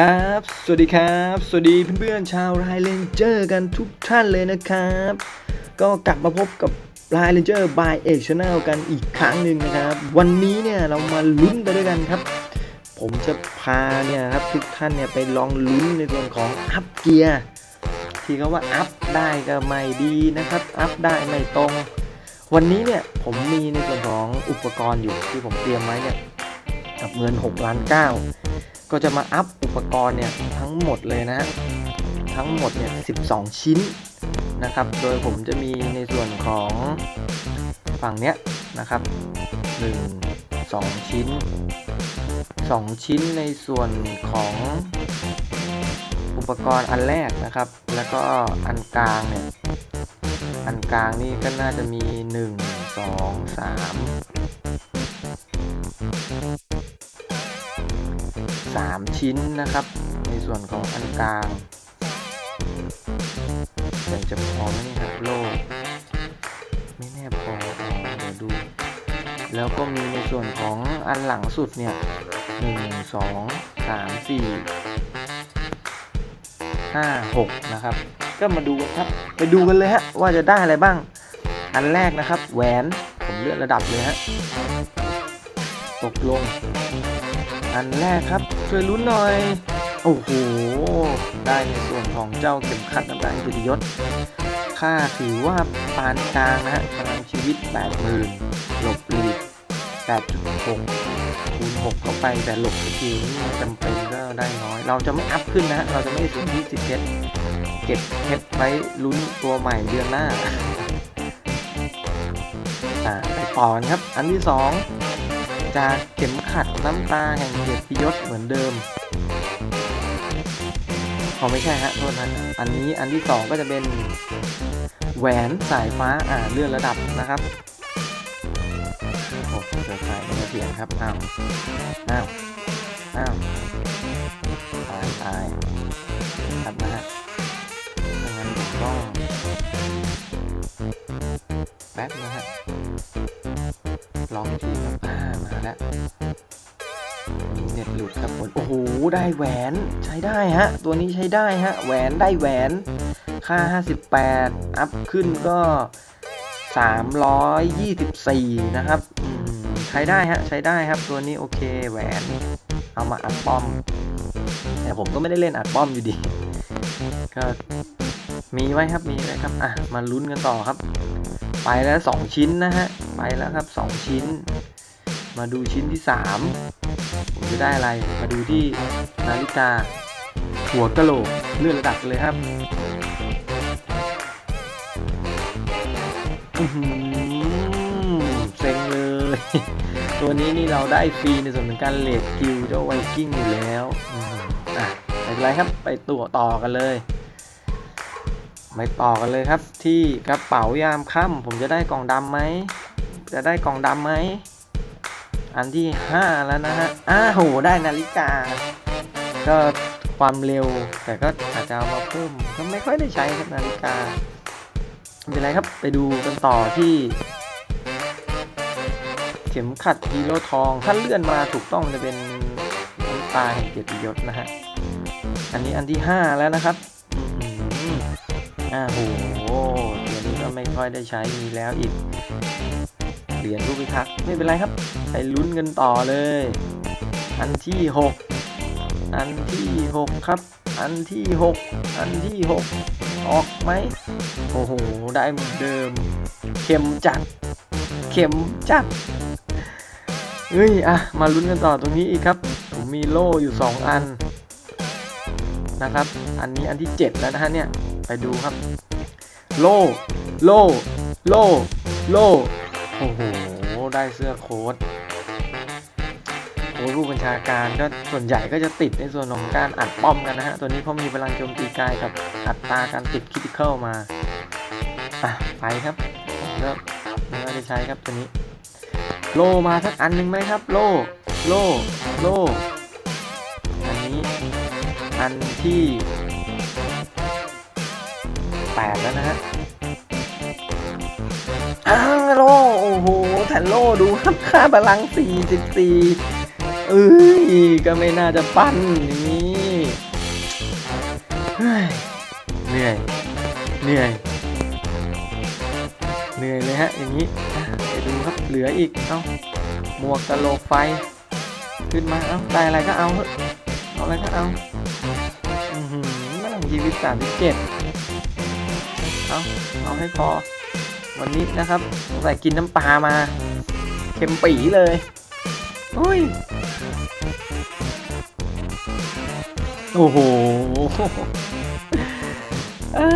ครับ สวัสดีครับ สวัสดีเพื่อนๆชาวไรเลนเจอร์กันทุกท่านเลยนะครับ ก็กลับมาพบกับไรเลนเจอร์บายเอกช n แนลกันอีกครั้งหนึ่งนะครับ วันนี้เนี่ยเรามาลุ้นไปด้วยกันครับ ผมจะพาเนี่ยครับทุกท่านเนี่ยไปลองลุ้นในส่วนของอัพเกียร์ที่เขาว่าอัพได้ก็ไม่ดีนะครับ อัพได้ไม่ตรง วันนี้เนี่ยผมมีในส่วนของอุปกรณ์อยู่ที่ผมเตรียมไว้เนี่ยกับเงิน6ล้าน9 ก็จะมาอัพอุปกรณ์เนี่ยทั้งหมดเลยนะฮะทั้งหมดเนี่ย 12 ชิ้นนะครับ โดยผมจะมีในส่วนของฝั่งเนี้ยนะครับ 1 2 ชิ้น 2 ชิ้นในส่วนของอุปกรณ์อันแรกนะครับ แล้วก็อันกลางเนี่ย อันกลางนี่ก็น่าจะมี 1 2 3 3 ชิ้นนะครับ ในส่วนของอันกลางยังจะพอไหมครับโลกไม่แน่พออ๋อเดี๋ยวดู แล้วก็มีในส่วนของอันหลังสุดเนี่ยหนึ่งสองสามสี่ห้าหกนะครับ ก็มาดูกันครับ ไปดูกันเลยฮะว่าจะได้อะไรบ้าง อันแรกนะครับ แหวนผมเลื่อนระดับเลยฮะตกลง อันแรกครับ วยลุ้นหน่อย โอ้โห ได้ในส่วนของเจ้าเข็มขัดน้ำตาลกิตยศ ค่าถือว่าปานกลางนะฮะพลังชีวิต 80,000หลบหลีก8.6คูณ6เข้าไปแต่หลบสกิลนี่จำเป็นก็ได้น้อย เราจะไม่อัพขึ้นนะ เราจะไม่สูงที่10เพชรเก็บเพชรไว้ลุ้นตัวใหม่เดือนหน้าอ่าไปต่อกันครับ อันที่ 2 จากเข็มขัดน้ำตาแห่งเกียรติยศเหมือนเดิมขอไม่ใช่ฮะโทษนะอันนี้อันที่ 2 ก็จะเป็นแหวนสายฟ้าอ่าเลื่อนระดับนะครับโอ้เดี๋ยวสายมันจะเปลี่ยนครับอ้าวอ้าวอ้าวตายตายครับนะฮะงั้นผมต้องแป๊บนะฮะ เน็ตหลุดครับผลโอ้โห ได้แหวนใช้ได้ฮะ ตัวนี้ใช้ได้ฮะ แหวนได้แหวน ค่า 58 อัพขึ้นก็ 324 นะครับ ใช้ได้ฮะ ใช้ได้ครับ ตัวนี้โอเค แหวน เอามาอัดป้อม แต่ผมก็ไม่ได้เล่นอัดป้อมอยู่ดี ก็มีไว้ครับ มีไว้ครับ อะ มาลุ้นกันต่อครับ ไปแล้ว 2 ชิ้นนะฮะ ไปแล้วครับ 2 ชิ้น มาดูชิ้นที่ 3 ผมจะได้อะไร มาดูที่นาฬิกา หัวกะโหลกเลื่อนระดับเลยครับเซ็งเลย ตัวนี้นี่เราได้ฟรีในส่วนของการเลดกิลเจ้าไวกิ้งอยู่แล้วอะไม่เป็นไรครับไปตัวต่อกันเลยไปต่อกันเลยครับ ที่กระเป๋ายามค่ำผมจะได้กล่องดำไหมจะได้กล่องดำไหม อันที่ 5 แล้วนะฮะ อ้าวโหได้นาฬิกา ก็ความเร็ว แต่ก็อาจจะเอามาเพิ่มก็ไม่ค่อยได้ใช้ครับนาฬิกาเป็นไรครับไปดูกันต่อที่ เข็มขัดฮีโร่ทอง ถ้าเลื่อนมาถูกต้องจะเป็นน้ำตาแห่งเกียรติยศนะฮะ อันนี้อันที่ 5 แล้วนะครับอ้าวโหเดี๋ยวนี้ก็ไม่ค่อยได้ใช้มีแล้วอีก เหรียญรูปพิทักษ์ไม่เป็นไรครับ ไปลุ้นกันต่อเลย อันที่ 6 อันที่ 6 ครับ อันที่ 6 อันที่ 6 ออกไหมโอ้โห ได้เหมือนเดิม เข็มจัด เข็มจัดเฮ้ยอะมาลุ้นกันต่อตรงนี้อีกครับ ผมมีโล่อยู่ 2 อันนะครับ อันนี้อันที่ 7 แล้วนะฮะเนี่ย ไปดูครับ โล่ โล่ โล่ โล่ โอ้โห ได้เสื้อโค้ดโค้ดผู้บัญชาการก็ส่วนใหญ่ก็จะติดในส่วนของการอัดป้อมกันนะฮะ ตัวนี้เพราะมีพลังโจมตีกายกับอัตราการติดคิติคอลมา อะ ไปครับผมก็ไม่ว่าจะใช้ครับตัวนี้ โลมาสักอันหนึ่งไหมครับ โล โล โล อันนี้ อันที่แปดแล้วนะฮะ อ้าโลโอ้โหแทนโลดูครับค่าพลัง 44 เอ้ย ก็ไม่น่าจะปั้นอย่างนี้เหนื่อย เหนื่อย เหนื่อยเลยฮะ อย่างนี้ไปดูครับเหลืออีก เอ้า หมวกกะโหลกไฟ ขึ้นมา เอ้า ได้อะไรก็เอาเอาอะไรก็เอาอือหือแม่งชีวิตสามสิบเจ็ดเอาเอาให้พอ วันนี้นะครับใส่กินน้ำปลามาเค็มปีเลยโอ้ยโอ้โหเอ้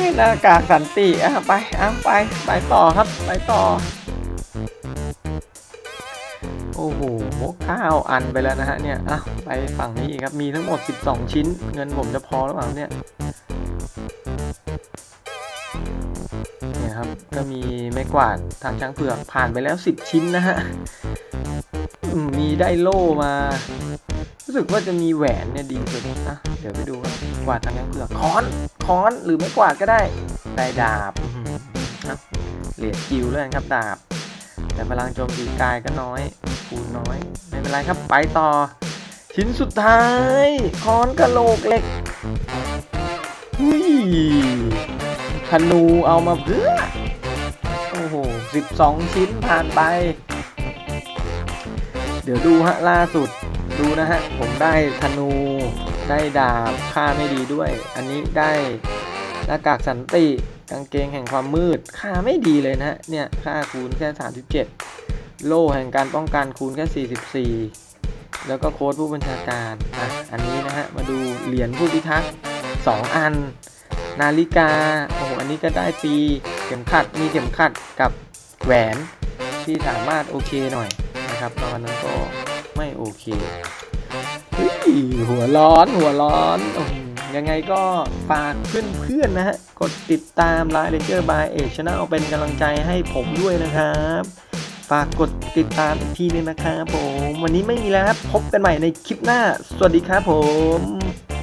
ยหน้ากากสันติอะไปอะไปไปต่อครับไปต่อ โอ้โหข้าวอันไปแล้วนะฮะเนี่ยอะไปฝั่งนี้อีกครับ มีทั้งหมด 12 ชิ้น เงินผมจะพอหรือเปล่าเนี่ย ก็มีไม้กวาดทางช้างเผือกผ่านไปแล้ว 10 ชิ้นนะฮะมีได้โล่มา รู้สึกว่าจะมีแหวนเนี่ยดีสุดอะเดี๋ยวไปดูกวาดทางช้างเผือกค้อนค้อนหรือไม้กวาดก็ได้ได้ดาบอื้อหืออะเหรียญกิวเลยครับดาบ แต่พลังโจมตีกายก็น้อยคูณน้อย ไม่เป็นไรครับไปต่อ ชิ้นสุดท้ายค้อนกระโหลกเหล็กหุ้ยธนูเอามาเพื่อ 12 ชิ้นผ่านไป เดี๋ยวดูฮะล่าสุดดูนะฮะ ผมได้ธนูได้ดาบค่าไม่ดีด้วย อันนี้ได้หน้ากากสันติกางเกงแห่งความมืด ค่าไม่ดีเลยนะฮะ เนี่ย ค่าคูณแค่ 37 โล่แห่งการป้องกันคูณแค่ 44 แล้วก็โค้ดผู้บัญชาการอะอันนี้นะฮะ มาดูเหรียญผู้พิทักษ์ 2 อัน นาฬิกา โอ้โห อันนี้ก็ได้ฟรีเข็มขัด มีเข็มขัดกับ แหวนที่สามารถโอเคหน่อยนะครับตอนนั้นก็ไม่โอเคเฮ้ยหัวร้อนหัวร้อนอยังไงก็ฝากเพื่อนๆนะฮะ กดติดตาม Line Ranger by a g Channel เป็นกำลังใจให้ผมด้วยนะครับ ฝากกดติดตามอีกทีนึงนะครับผม วันนี้ไม่มีแล้วครับ พบกันใหม่ในคลิปหน้า สวัสดีครับผม